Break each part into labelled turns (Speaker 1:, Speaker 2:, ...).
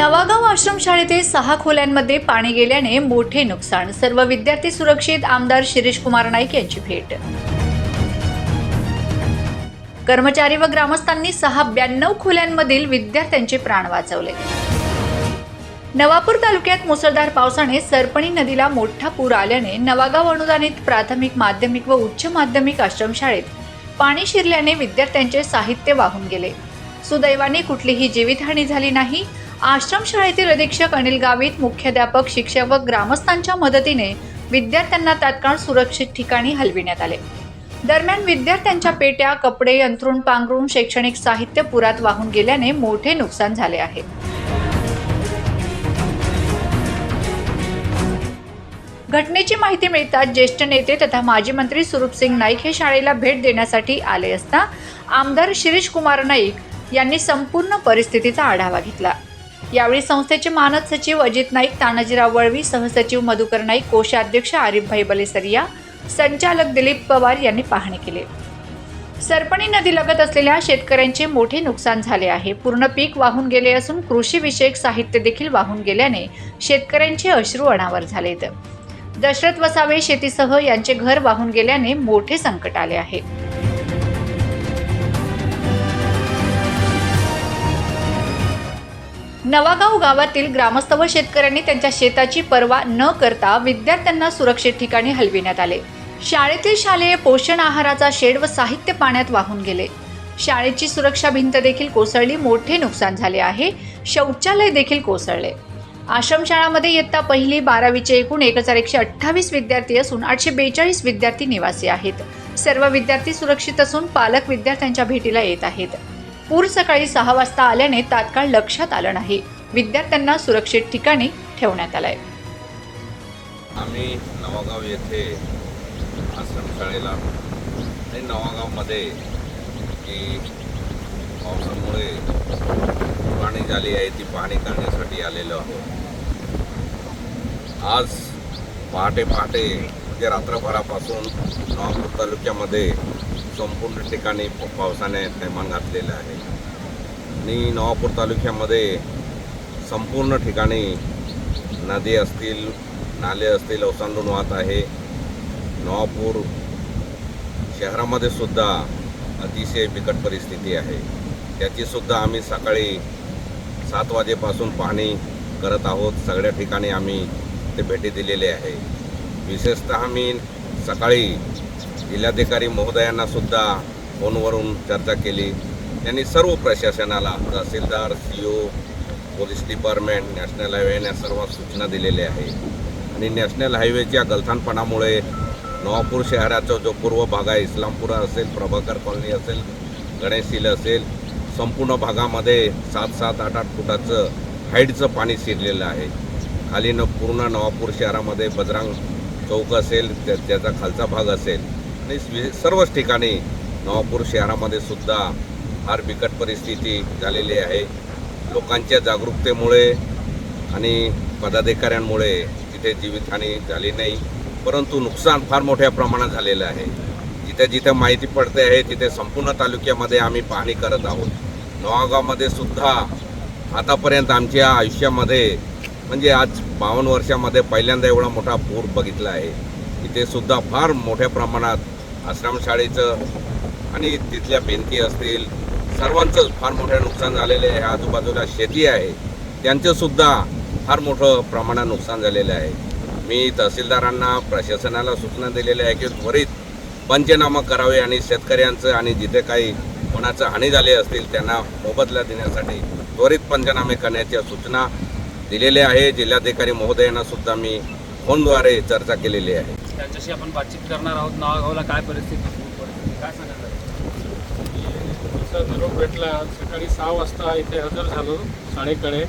Speaker 1: नवागाव आश्रमशाळेतील सहा खोल्यांमध्ये पाणी गेल्याने मोठे नुकसान. सर्व विद्यार्थी सुरक्षित आमदार शिरीष कुमार नाईक यांची भेट. कर्मचारी व ग्रामस्थांनी सहा ब्याण्णव खोल्यांमधील विद्यार्थ्यांचे प्राण वाचवले. नवापूर तालुक्यात मुसळधार पावसाने सरपणी नदीला मोठा पूर आल्याने नवागाव अनुदानित प्राथमिक माध्यमिक व उच्च माध्यमिक आश्रमशाळेत पाणी शिरल्याने विद्यार्थ्यांचे साहित्य वाहून गेले. सुदैवाने कुठलीही जीवितहानी झाली नाही. आश्रमशाळेतील अधीक्षक अनिल गावित मुख्याध्यापक शिक्षक व ग्रामस्थांच्या मदतीने विद्यार्थ्यांना तात्काळ सुरक्षित ठिकाणी हलविण्यात आले. दरम्यान विद्यार्थ्यांच्या पेट्या कपडे अंथरूण पांघरून शैक्षणिक साहित्य पुरात वाहून गेल्याने मोठे नुकसान झाले आहे. घटनेची माहिती मिळताच ज्येष्ठ नेते तथा माजी मंत्री सुरूपसिंग नाईक हे शाळेला भेट देण्यासाठी आले असता आमदार शिरीष कुमार नाईक यांनी संपूर्ण परिस्थितीचा आढावा घेतला. यावेळी संस्थेचे मानद सचिव अजित नाईक तानाजीराव वळवी सहसचिव मधुकर नाईक कोषाध्यक्ष आरिफभाई बलेसरिया संचालक दिलीप पवार यांनी पाहणी केली. सरपणी नदीलगत असलेल्या शेतकऱ्यांचे मोठे नुकसान झाले आहे. पूर्ण पीक वाहून गेले असून कृषीविषयक साहित्य देखील वाहून गेल्याने शेतकऱ्यांचे अश्रू अनावर झालेत. दशरथ वसावे शेतीसह यांचे घर वाहून गेल्याने मोठे संकट आले आहे. नवागाव गावातील ग्रामस्थ व शेतकऱ्यांनी त्यांच्या शेताची पर्वा न करता विद्यार्थ्यांना सुरक्षित ठिकाणी हलविण्यात आले. शाळेतील शालेय पोषण आहाराचा शेड व साहित्य पाण्यात वाहून गेले. शाळेची सुरक्षा भिंत देखील कोसळली मोठे नुकसान झाले आहे. शौचालय देखील कोसळले. आश्रमशाळामध्ये इयत्ता पहिली बारावीचे एकूण एक हजार एकशे अठ्ठावीस विद्यार्थी असून आठशे बेचाळीस विद्यार्थी निवासी आहेत. सर्व विद्यार्थी सुरक्षित असून पालक विद्यार्थ्यांच्या भेटीला येत आहेत. पूर सकाळी सहा वाजता आल्याने तात्काळ लक्षात आलं नाही. विद्यार्थ्यांना सुरक्षित ठिकाणी ठेवण्यात आलंय.
Speaker 2: आम्ही नवागाव येथे आश्रमशाळेला आणि नवागावमध्ये पावसामुळे पाणी झाली आहे ती पाहणी करण्यासाठी आलेलो आहोत. आज पहाटे पहाटे म्हणजे रात्रभरापासून नवापूर तालुक्यामध्ये संपूर्ण ठिकाणी पावसाने थैमान घातलेलं आहे. आणि नवापूर तालुक्यामध्ये संपूर्ण ठिकाणी नदी असतील नाले असतील ओसांडून वाहत आहे. नवापूर शहरामध्ये सुद्धा अतिशय बिकट परिस्थिती आहे. त्याची सुद्धा आम्ही सकाळी सात वाजेपासून पाहणी करत आहोत. सगळ्या ठिकाणी आम्ही ते भेटी दिलेले आहे. विशेषतः मी सकाळी जिल्हाधिकारी महोदयांनासुद्धा फोनवरून चर्चा केली. त्यांनी सर्व प्रशासनाला तहसीलदार C O police department national highway या सर्व सूचना दिलेल्या आहे आणि नॅशनल हायवेच्या गलथानपणामुळे नवापूर शहराचा जो पूर्व भाग आहे इस्लामपुरा असेल प्रभाकर कॉलनी असेल गणेश हिल असेल संपूर्ण भागामध्ये सात सात आठ आठ फुटाचं हाईटचं पाणी शिरलेलं आहे. खालीनं पूर्ण नवापूर शहरामध्ये बजरंग चौक असेल त्या त्याचा खालचा भाग असेल आणि सर्वच ठिकाणी नवापूर शहरामध्ये सुद्धा फार बिकट परिस्थिती झालेली आहे. लोकांच्या जागरूकतेमुळे आणि पदाधिकाऱ्यांमुळे तिथे जीवितहानी झाली नाही परंतु नुकसान फार मोठ्या प्रमाणात झालेलं आहे. जिथे जिथे माहिती पडते आहे तिथे संपूर्ण तालुक्यामध्ये आम्ही पाहणी करत आहोत. नवागावमध्ये सुद्धा आतापर्यंत आमच्या आयुष्यामध्ये म्हणजे आज बावन्न वर्षामध्ये पहिल्यांदा एवढा मोठा पूर बघितला आहे. इथे सुद्धा फार मोठ्या प्रमाणात आश्रमशाळेचं आणि तिथल्या भिंती असतील सर्वांचंच फार मोठं नुकसान झालेलं आहे. आजूबाजूला शेती आहे. त्यांचंसुद्धा फार मोठं प्रमाणात नुकसान झालेलं आहे. मी तहसीलदारांना प्रशासनाला सूचना दिलेल्या आहे की त्वरित पंचनामा करावे आणि शेतकऱ्यांचं आणि जिथे काही कोणाचं हानी झाली असतील त्यांना मोबदला देण्यासाठी त्वरित पंचनामे करण्याच्या सूचना दिलेल्या आहे. जिल्हाधिकारी महोदयांना सुद्धा मी फोनद्वारे चर्चा केलेली आहे.
Speaker 3: त्यांच्याशी आपण बातचीत करणार आहोत. नावागावला काय परिस्थिती काय सांगाल
Speaker 4: तुमचा निरोप भेटला. सकाळी सहा वाजता इथे हजर झालो शाळेकडे.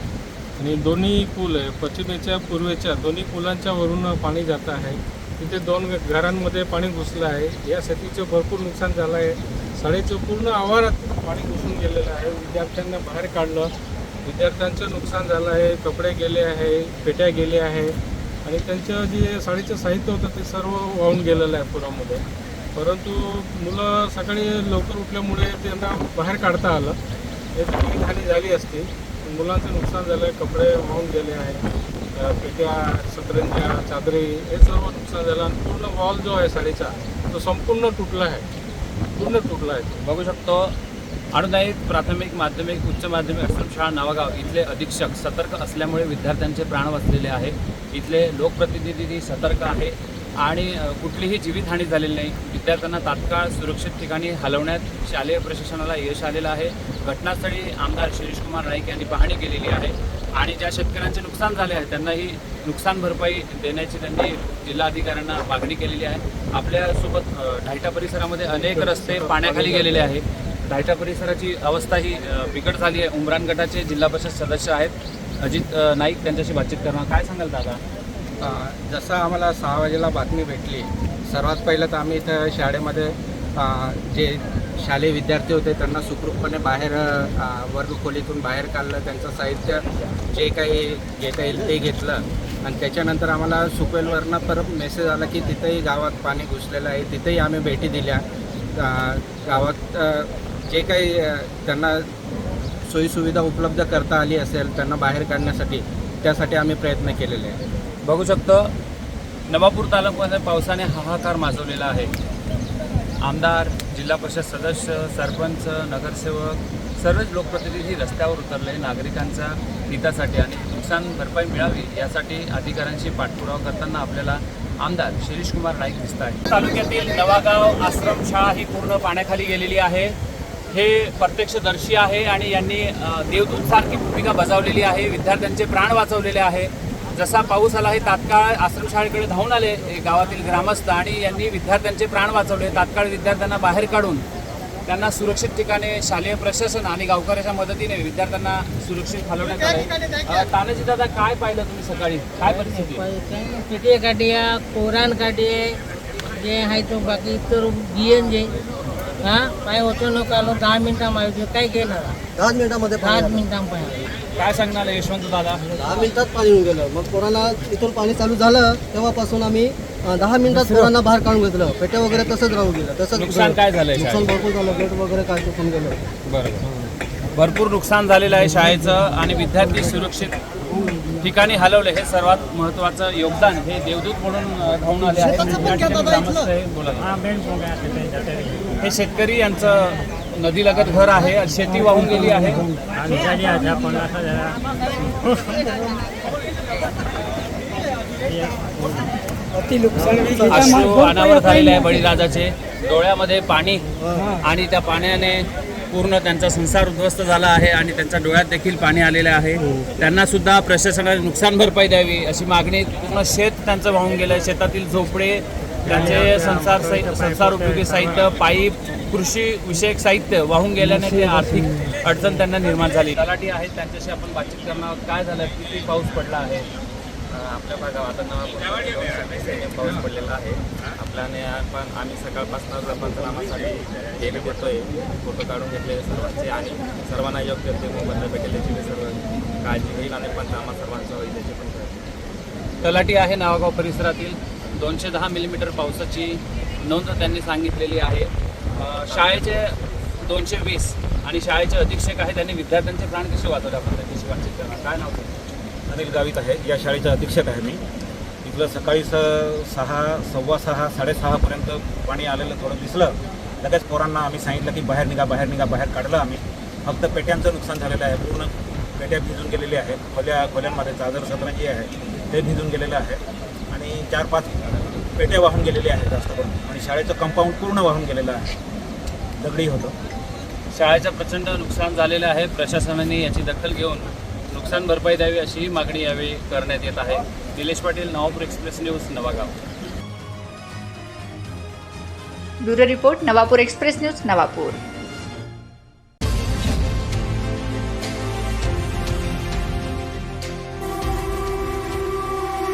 Speaker 4: आणि दोन्ही पूल आहे पश्चिमेच्या पूर्वेच्या दोन्ही पुलांच्या वरून पाणी जात आहे. तिथे दोन घरांमध्ये पाणी घुसलं आहे. या शेतीचं भरपूर नुकसान झालं आहे. शाळेचं पूर्ण आवारात पाणी घुसून गेलेलं आहे. विद्यार्थ्यांना बाहेर काढलं. विद्यार्थ्यांचं नुकसान झालं आहे कपडे गेले आहे पेट्या गेल्या आहे. आणि त्यांचं जे शाळेचं साहित्य होतं ते सर्व वाहून गेलेलं आहे पुरामध्ये. परंतु मुलं सकाळी लवकर उठल्यामुळे त्यांना बाहेर काढता आलं. याची हानी झाली असती. मुलांचं नुकसान झालं आहे कपडे वाहून गेले आहे. पेट्या सतरंज्या चादरी हे सर्व नुकसान झालं. आणि पूर्ण वॉल जो आहे साडीचा तो संपूर्ण तुटला आहे. पूर्ण तुटला आहे.
Speaker 3: बघू शकतो अनुदायित प्राथमिक माध्यमिक उच्च माध्यमिक आश्रमशाळा नावागाव इथले अधीक्षक सतर्क असल्यामुळे विद्यार्थ्यांचे प्राण वाचलेले आहे. इथले लोकप्रतिनिधी सतर्क आहे आणि कुठलीही जीवितहानी झालेली नाही. विद्यार्थ्यांना तात्काळ सुरक्षित ठिकाणी हलवण्यात शालेय प्रशासनाला यश आलेलं आहे. घटनास्थळी आमदार शिरीषकुमार नाईक यांनी पाहणी केलेली आहे आणि ज्या शेतकऱ्यांचे नुकसान झाले आहे त्यांनाही नुकसान भरपाई देण्याची त्यांनी जिल्हाधिकाऱ्यांना मागणी केलेली आहे. आपल्यासोबत ढायटा परिसरामध्ये अनेक रस्ते पाण्याखाली गेलेले आहेत. ढायटा परिसराची अवस्था ही बिकट झाली आहे. उमरान गटाचे जिल्हा परिषद सदस्य आहेत. अजित नाईक त्यांच्याशी बातचीत करणार. काय सांगाल दादा?
Speaker 5: जसं आम्हाला सहा वाजेला बातमी भेटली सर्वात पहिलं तर आम्ही इथं शाळेमध्ये जे शालेय विद्यार्थी होते त्यांना सुखरूपपणे बाहेर वर्गखोलीतून बाहेर काढलं. त्यांचं साहित्य जे काही घेता येईल ते घेतलं. आणि त्याच्यानंतर आम्हाला सुकवेलवरनं परत मेसेज आला की तिथंही गावात पाणी घुसलेलं आहे. तिथेही आम्ही भेटी दिल्या. गावात जे काही त्यांना सोयीसुविधा उपलब्ध करता आली असेल त्यांना बाहेर काढण्यासाठी त्यासाठी आम्ही प्रयत्न केलेले आहे
Speaker 3: बघू शकतो नवापूर तालुक्यामध्ये पावसाने हाहाकार माजवलेला आहे. आमदार जिल्हा परिषद सदस्य सरपंच नगरसेवक सर्वच लोकप्रतिनिधी रस्त्यावर उतरले नागरिकांच्या हितासाठी आणि नुकसान भरपाई मिळावी यासाठी अधिकाऱ्यांशी पाठपुरावा करताना आपल्याला आमदार शिरीष कुमार नाईक दिसत आहे तालुक्यातील नवागाव आश्रमशाळा ही पूर्ण पाण्याखाली गेलेली आहे. हे प्रत्यक्षदर्शी आहे आणि यांनी देवदूतसारखी भूमिका बजावलेली आहे विद्यार्थ्यांचे प्राण वाचवलेले आहे. जसा पाऊस आला हे तात्काळ आश्रमशाळेकडे धावून आले गावातील ग्रामस्थ आणि यांनी विद्यार्थ्यांचे प्राण वाचवले. तात्काळ विद्यार्थ्यांना बाहेर काढून त्यांना सुरक्षित ठिकाणी शालेय प्रशासन आणि गावकऱ्याच्या मदतीने विद्यार्थ्यांना सुरक्षित हलवण्यात आले. तानाजी दादा काय पाहिलं तुम्ही सकाळी? काय परिस्थिती?
Speaker 6: पेटे काढिया कोरान काढिये जे आहे तो बाकी इतर बियन जे हा? काय होतं नको आलो दहा मिनिटामध्ये काय घेणार
Speaker 7: दहा मिनिटामध्ये
Speaker 6: दहा
Speaker 7: पाणी आलं.
Speaker 6: मिनिटांपर्यंत
Speaker 3: काय सांगणार यशवंत दादा?
Speaker 7: दहा मिनिटात पाणी येऊन गेलं. मग कोरोना इथून पाणी चालू झालं तेव्हापासून आम्ही अं, दहा मिनिटात कोरोना बाहेर काढून घेतलं. पेट्या वगैरे तसंच राहून गेलं. तसंच
Speaker 3: नुकसान काय झालंय
Speaker 7: नुकसान भरपूर झालं. गेट वगैरे काय तुटून गेलं.
Speaker 3: बरोबर भरपूर नुकसान झालेलं आहे शाळेचं आणि विद्यार्थी सुरक्षित ठिकाणी हलवले. हे सर्वात महत्त्वाचं योगदान. हे देवदूत म्हणून अ, धावून आले आहेत. या ठिकाणी ग्रामस्थ. हे शेतकरी यांचं नदीलगत घर आहे आणि शेती वाहून गेली आहे. अश्रू अनावर झालेले आहे बळीराजाचे. डोळ्यामध्ये पाणी आणि त्या पाण्याने पूर्ण त्यांचा संसार उद्ध्वस्त झाला आहे आणि त्यांच्या डोळ्यात देखील पाणी आलेलं आहे. त्यांना सुद्धा प्रशासनाने नुकसान भरपाई द्यावी अशी मागणी. पूर्ण शेत त्यांचं वाहून गेलं आहे शेतातील झोपडे त्यांचे संसार संसार उपयोगी साहित्य पाईप कृषी विषयक साहित्य वाहून गेल्याने ते आर्थिक अडचण त्यांना निर्माण झाली. तलाठी आहेत त्यांच्याशी आपण बातचीत करणार काय झालं? किती पाऊस पडला आहे?
Speaker 8: आपल्या भागात आता पाऊस पडलेला आहे. आपल्याने आपण आम्ही सकाळपासून पंचनामासाठी गेले घेतोय फोटो काढून घेतलेले सर्वांचे आणि सर्वांना योग्य ते मोबदला भेटेल याची मी सर्व काळजी घेईल आणि पंचनामा सर्वांचं होईल त्याची पण
Speaker 3: तलाठी आहे नावागाव परिसरातील. दोनशे दहा मिलीमीटर पावसाची नोंद त्यांनी सांगितलेली आहे. शाळेचे दोनशे वीस आणि शाळेचे अधीक्षक आहे त्यांनी विद्यार्थ्यांचे प्राण कसे वाचवले आपण त्यांच्याशी बातचीत करणार काय नाव
Speaker 9: अनिल गावित आहे. या शाळेचा अधीक्षक आहे मी. इथलं सकाळी स सहा सव्वा सहा साडेसहापर्यंत पाणी आलेलं थोडं दिसलं. लगेच पोरांना आम्ही सांगितलं की बाहेर निघा बाहेर निघा बाहेर काढलं आम्ही. फक्त पेट्यांचं नुकसान झालेलं आहे. पूर्ण पेट्या भिजून गेलेल्या आहेत. खोल्या खोल्यांमध्ये चादर सतरंजी आहे. ते भिजून गेलेलं आहे. आणि चार पाच पेट्या वाहून गेलेल्या आहेत जास्त करून आणि शाळेचं कंपाऊंड पूर्ण वाहून गेलेलं आहे. दगडी होतं.
Speaker 3: शाळेचं प्रचंड नुकसान झालेलं आहे. प्रशासनाने याची दखल घेऊन नुकसान भरपाई द्यावी अशी मागणी यावेळी करण्यात येत आहे. Nilesh Patil Navapur express news Navagaon.
Speaker 1: Bureau report Navapur express news Navapur.